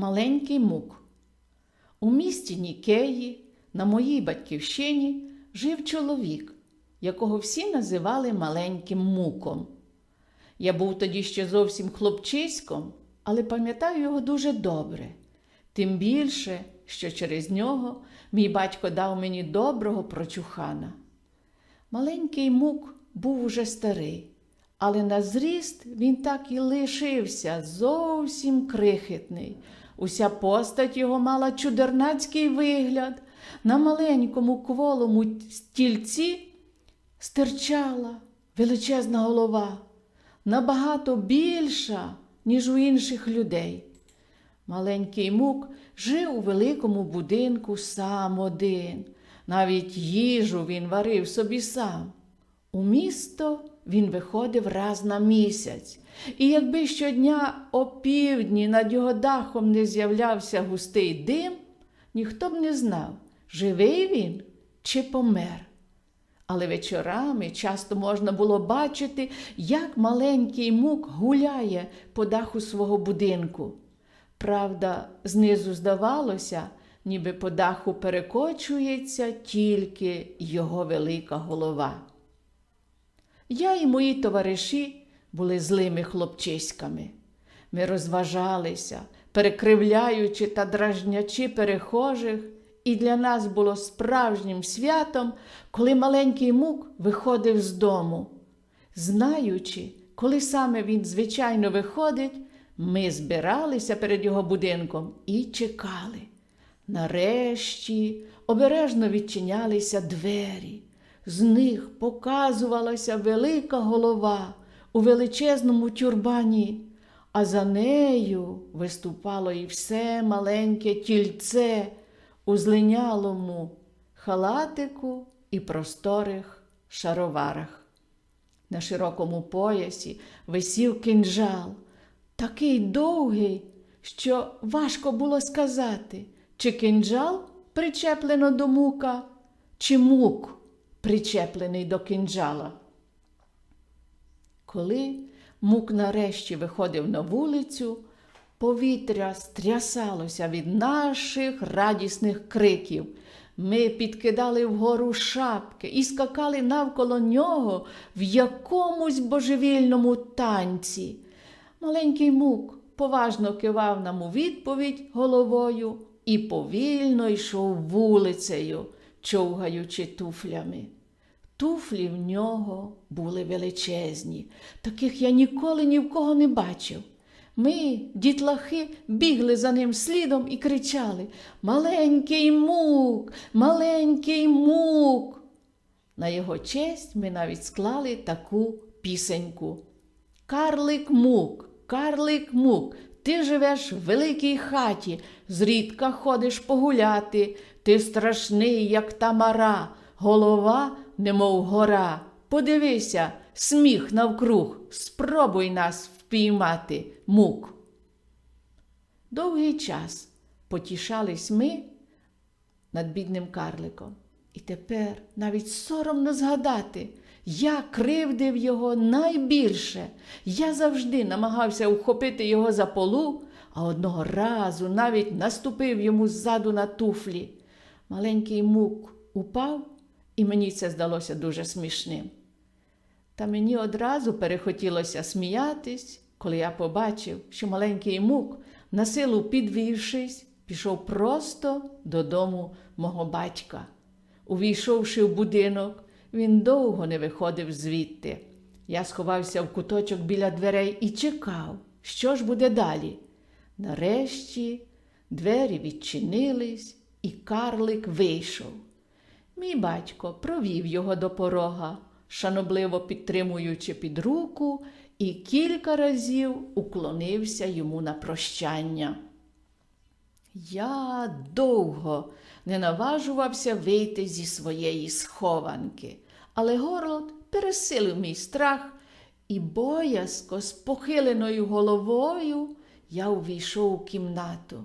Маленький мук. У місті Нікеї, на моїй батьківщині, жив чоловік, якого всі називали маленьким муком. Я був тоді ще зовсім хлопчиськом, але пам'ятаю його дуже добре. Тим більше, що через нього мій батько дав мені доброго прочухана. Маленький мук був уже старий, але на зріст він так і лишився зовсім крихітний. Уся постать його мала чудернацький вигляд. На маленькому кволому стільці стирчала величезна голова, набагато більша, ніж у інших людей. Маленький мук жив у великому будинку сам один. Навіть їжу він варив собі сам. У місто він виходив раз на місяць, і якби щодня опівдні над його дахом не з'являвся густий дим, ніхто б не знав, живий він чи помер. Але вечорами часто можна було бачити, як маленький мук гуляє по даху свого будинку. Правда, знизу здавалося, ніби по даху перекочується тільки його велика голова. Я і мої товариші були злими хлопчиськами. Ми розважалися, перекривляючи та дражнячи перехожих, і для нас було справжнім святом, коли маленький мук виходив з дому. Знаючи, коли саме він звичайно виходить, ми збиралися перед його будинком і чекали. Нарешті обережно відчинялися двері. З них показувалася велика голова у величезному тюрбані, а за нею виступало і все маленьке тільце у злинялому халатику і просторих шароварах. На широкому поясі висів кинджал, такий довгий, що важко було сказати, чи кинджал причеплено до мука, чи мук причеплений до кинджала. Коли мук нарешті виходив на вулицю, повітря стрясалося від наших радісних криків. Ми підкидали вгору шапки і скакали навколо нього в якомусь божевільному танці. Маленький мук поважно кивав нам у відповідь головою і повільно йшов вулицею, човгаючи туфлями. Туфлі в нього були величезні, таких я ніколи ні в кого не бачив. Ми, дітлахи, бігли за ним слідом і кричали Маленький мук, маленький мук. На його честь ми навіть склали таку пісеньку. Карлик мук, карлик мук, ти живеш в великій хаті, зрідка ходиш погуляти, ти страшний, як тамара, голова, немов гора. Подивися, сміх навкруг, спробуй нас впіймати, мук. Довгий час потішались ми над бідним карликом. І тепер навіть соромно згадати, я кривдив його найбільше. Я завжди намагався ухопити його за полу, а одного разу навіть наступив йому ззаду на туфлі. Маленький мук упав, і мені це здалося дуже смішним. Та мені одразу перехотілося сміятись, коли я побачив, що маленький мук, на силу підвівшись, пішов просто додому мого батька. Увійшовши в будинок, він довго не виходив звідти. Я сховався в куточок біля дверей і чекав, що ж буде далі. Нарешті двері відчинились, і карлик вийшов. Мій батько провів його до порога, шанобливо підтримуючи під руку, і кілька разів уклонився йому на прощання. Я довго не наважувався вийти зі своєї схованки, але Горлот пересилив мій страх, і боязко з похиленою головою я увійшов у кімнату.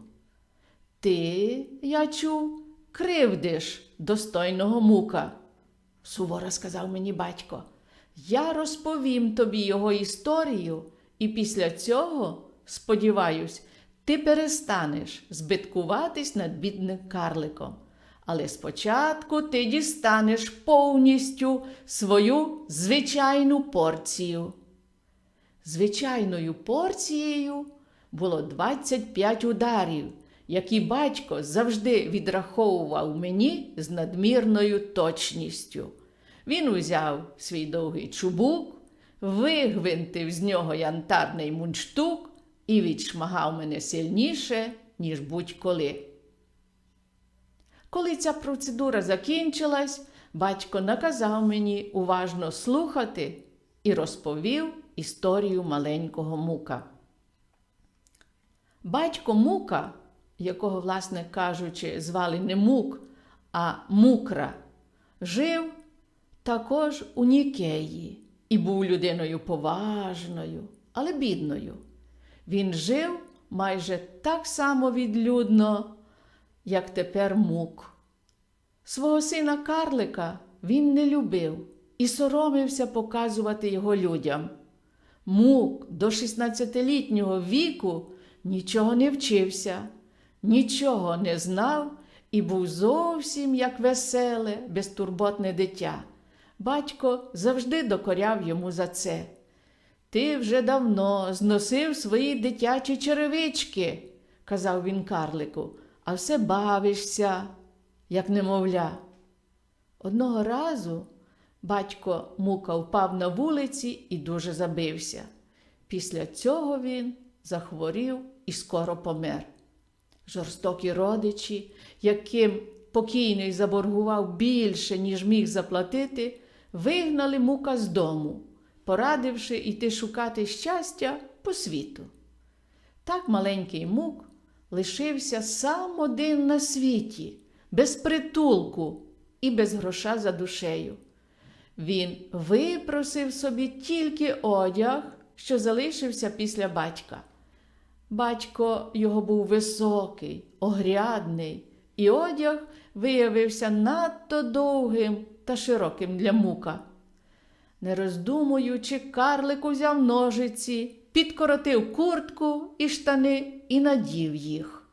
Ти, я чув, кривдиш достойного мука, суворо сказав мені батько. Я розповім тобі його історію, і після цього, сподіваюсь, ти перестанеш збиткуватись над бідним карликом. Але спочатку ти дістанеш повністю свою звичайну порцію. Звичайною порцією було 25 ударів, які батько завжди відраховував мені з надмірною точністю. Він узяв свій довгий чубук, вигвинтив з нього янтарний мундштук і відшмагав мене сильніше, ніж будь-коли. Коли ця процедура закінчилась, батько наказав мені уважно слухати і розповів історію маленького мука. Батько мука, якого, власне кажучи, звали не мук, а мукра, жив також у Нікеї і був людиною поважною, але бідною. Він жив майже так само відлюдно, як тепер мук. Свого сина Карлика він не любив і соромився показувати його людям. Мук до 16-літнього віку нічого не вчився, нічого не знав і був зовсім як веселе, безтурботне дитя. Батько завжди докоряв йому за це. Ти вже давно зносив свої дитячі черевички, казав він карлику, а все бавишся, як немовля. Одного разу батько мука впав на вулиці і дуже забився. Після цього він захворів і скоро помер. Жорстокі родичі, яким покійний заборгував більше, ніж міг заплатити, вигнали мука з дому, порадивши йти шукати щастя по світу. Так маленький мук лишився сам один на світі, без притулку і без гроша за душею. Він випросив собі тільки одяг, що залишився після батька. Батько його був високий, огрядний, і одяг виявився надто довгим та широким для мука. Не роздумуючи, карлик узяв ножиці, підкоротив куртку і штани і надів їх.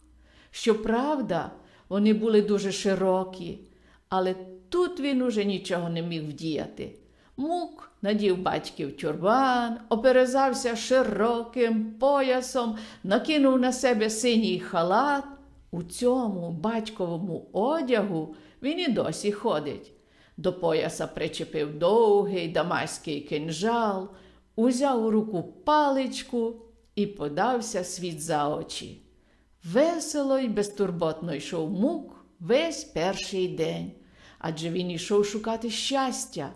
Щоправда, вони були дуже широкі, але тут він уже нічого не міг вдіяти. Мук надів батьків тюрбан, оперезався широким поясом, накинув на себе синій халат. У цьому батьковому одягу він і досі ходить. До пояса причепив довгий дамаський кинжал, узяв у руку паличку і подався світ за очі. Весело й безтурботно йшов мук весь перший день, адже він ішов шукати щастя.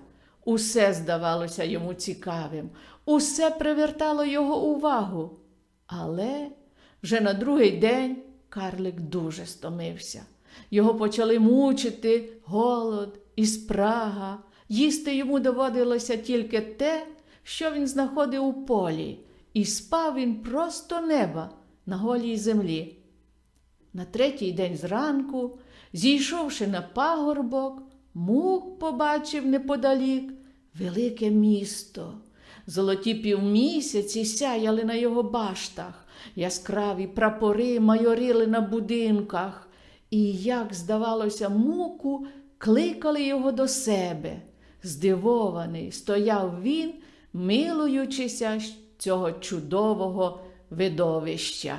Усе здавалося йому цікавим, усе привертало його увагу. Але вже на другий день карлик дуже стомився. Його почали мучити голод і спрага. Їсти йому доводилося тільки те, що він знаходив у полі, і спав він просто неба на голій землі. На третій день зранку, зійшовши на пагорбок, мук побачив неподалік велике місто. Золоті півмісяці сяяли на його баштах, яскраві прапори майорили на будинках, і, як здавалося, муку кликали його до себе. Здивований, стояв він, милуючися цього чудового видовища.